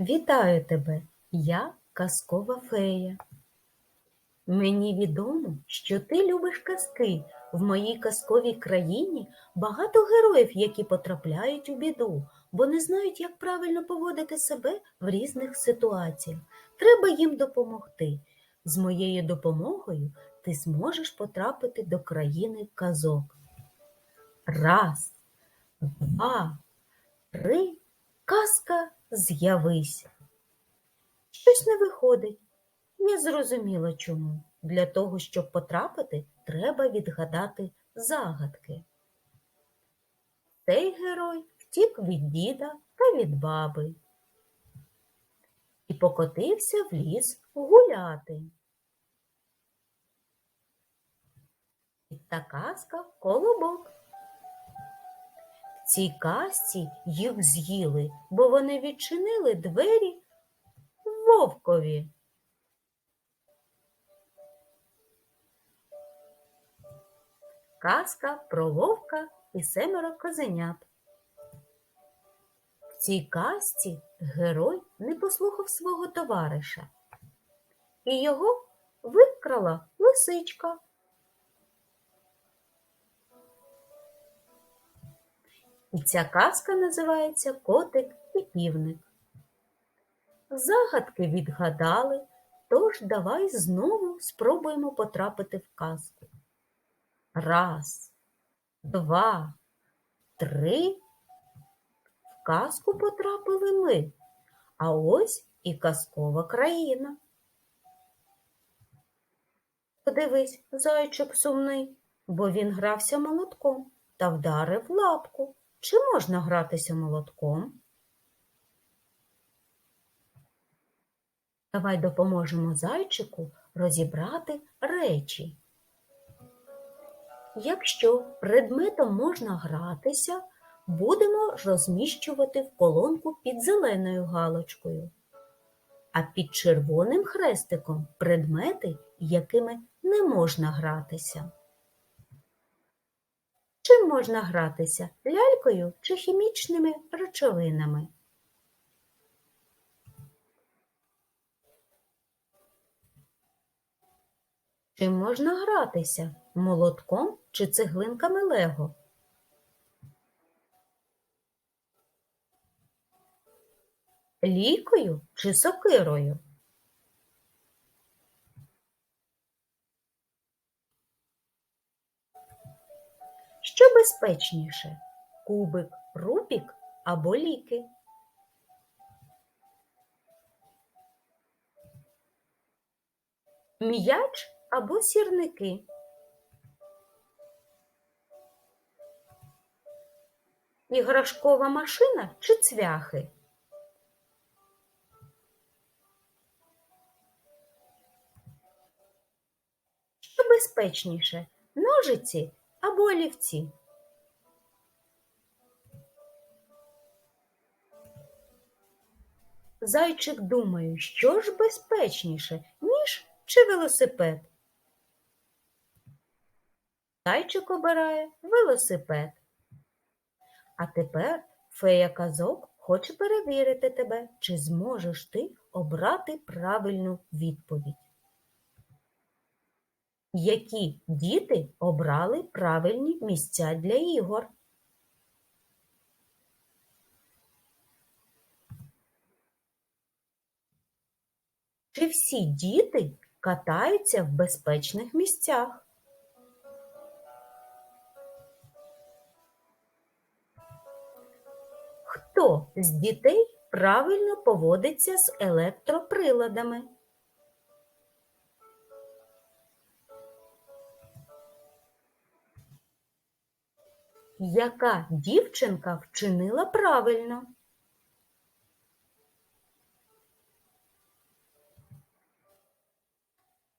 Вітаю тебе, я казкова фея. Мені відомо, що ти любиш казки. В моїй казковій країні багато героїв, які потрапляють у біду, бо не знають, як правильно поводити себе в різних ситуаціях. Треба їм допомогти. З моєю допомогою ти зможеш потрапити до країни казок. Раз, два, три, казка з'явись. Щось не виходить. Я зрозуміла чому. Для того, щоб потрапити, треба відгадати загадки. Цей герой втік від діда та від баби і покотився в ліс гуляти. І та казка колобок. Цій казці їх з'їли, бо вони відчинили двері вовкові. Казка про вовка і семеро козенят. В цій казці герой не послухав свого товариша, і його викрала лисичка. І ця казка називається Котик і півник. Загадки відгадали, тож давай знову спробуємо потрапити в казку. Раз, два, три. В казку потрапили ми, а ось і казкова країна. Подивись, зайчик сумний, бо він грався молотком та вдарив лапку. Чи можна гратися молотком? Давай допоможемо зайчику розібрати речі. Якщо предметом можна гратися, будемо розміщувати в колонку під зеленою галочкою, а під червоним хрестиком предмети, якими не можна гратися. Чим можна гратися лялькою чи хімічними речовинами? Чим можна гратися молотком чи цеглинками Лего? Лікою чи сокирою? Що безпечніше кубик, рубік або ліки? М'яч або сірники? Іграшкова машина чи цвяхи? Що безпечніше ножиці або олівці? Зайчик думає, що ж безпечніше, ніж чи велосипед? Зайчик обирає велосипед. А тепер фея казок хоче перевірити тебе, чи зможеш ти обрати правильну відповідь. Які діти обрали правильні місця для ігор? Чи всі діти катаються в безпечних місцях? Хто з дітей правильно поводиться з електроприладами? Яка дівчинка вчинила правильно?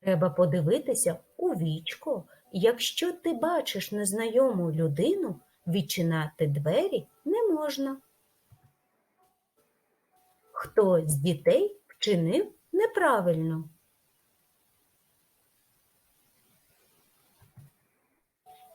Треба подивитися у вічко. Якщо ти бачиш незнайому людину, відчинати двері не можна. Хто з дітей вчинив неправильно?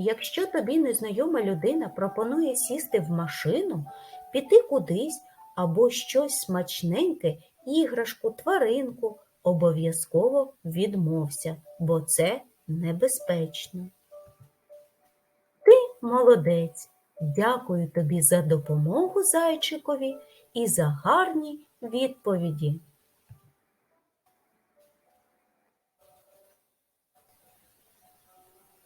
Якщо тобі незнайома людина пропонує сісти в машину, піти кудись або щось смачненьке, іграшку, тваринку, обов'язково відмовся, бо це небезпечно. Ти молодець. Дякую тобі за допомогу зайчикові і за гарні відповіді.